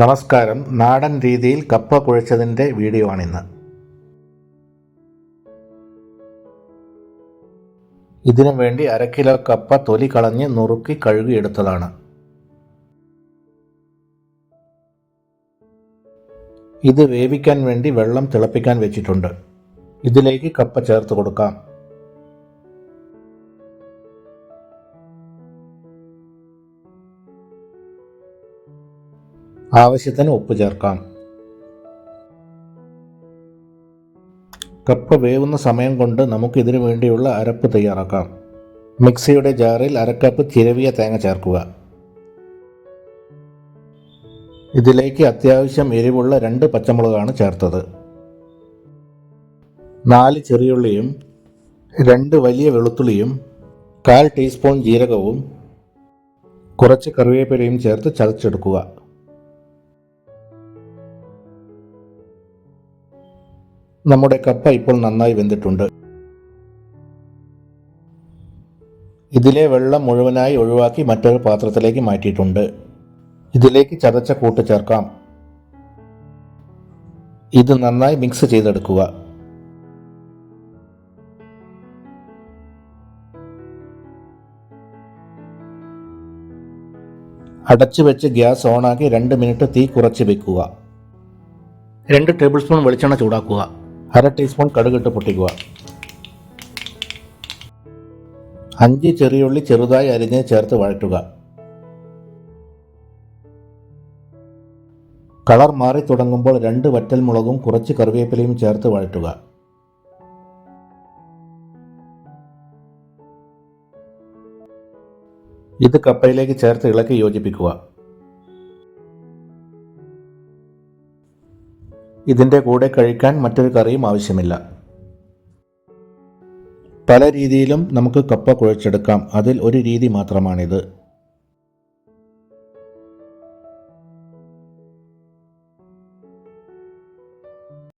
നമസ്കാരം. നാടൻ രീതിയിൽ കപ്പ കുഴച്ചതിന്റെ വീഡിയോ ആണിന്ന്. ഇതിനു വേണ്ടി അര കിലോ കപ്പ തൊലി കളഞ്ഞ് നുറുക്കി കഴുകിയെടുത്തതാണ്. ഇത് വേവിക്കാൻ വേണ്ടി വെള്ളം തിളപ്പിക്കാൻ വെച്ചിട്ടുണ്ട്. ഇതിലേക്ക് കപ്പ ചേർത്ത് കൊടുക്കാം. ആവശ്യത്തിന് ഉപ്പ് ചേർക്കാം. കപ്പ് വേവുന്ന സമയം കൊണ്ട് നമുക്ക് ഇതിനു വേണ്ടിയുള്ള അരപ്പ് തയ്യാറാക്കാം. മിക്സിയുടെ ജാറിൽ അരക്കപ്പ് ചിരവിയ തേങ്ങ ചേർക്കുക. ഇതിലേക്ക് അത്യാവശ്യം എരിവുള്ള രണ്ട് പച്ചമുളകാണ് ചേർത്തത്. നാല് ചെറിയുള്ളിയും രണ്ട് വലിയ വെളുത്തുള്ളിയും കാൽ ടീസ്പൂൺ ജീരകവും കുറച്ച് കറിവേപ്പിലയും ചേർത്ത് ചതച്ചെടുക്കുക. നമ്മുടെ കപ്പ ഇപ്പോൾ നന്നായി വെന്തിട്ടുണ്ട്. ഇതിലെ വെള്ളം മുഴുവനായി ഒഴിവാക്കി മറ്റൊരു പാത്രത്തിലേക്ക് മാറ്റിയിട്ടുണ്ട്. ഇതിലേക്ക് ചതച്ച കൂട്ട് ചേർക്കാം. ഇത് നന്നായി മിക്സ് ചെയ്തെടുക്കുക. അടച്ചു വെച്ച് ഗ്യാസ് ഓണാക്കി രണ്ട് മിനിറ്റ് തീ കുറച്ച് വെക്കുക. രണ്ട് ടേബിൾ സ്പൂൺ വെളിച്ചെണ്ണ ചൂടാക്കുക. അര ടീസ്പൂൺ കടുകിട്ട് പൊട്ടിക്കുക. അഞ്ച് ചെറിയുള്ളി ചെറുതായി അരിഞ്ഞ് ചേർത്ത് വഴറ്റുക. കളർ മാറി തുടങ്ങുമ്പോൾ രണ്ട് വറ്റൽമുളകും കുറച്ച് കറിവേപ്പിലയും ചേർത്ത് വഴറ്റുക. ഇത് കപ്പയിലേക്ക് ചേർത്ത് ഇളക്കി യോജിപ്പിക്കുക. ഇതിന്റെ കൂടെ കഴിക്കാൻ മറ്റൊരു കറിയും ആവശ്യമില്ല. പല രീതിയിലും നമുക്ക് കപ്പ കുഴച്ചെടുക്കാം. അതിൽ ഒരു രീതി മാത്രമാണിത്.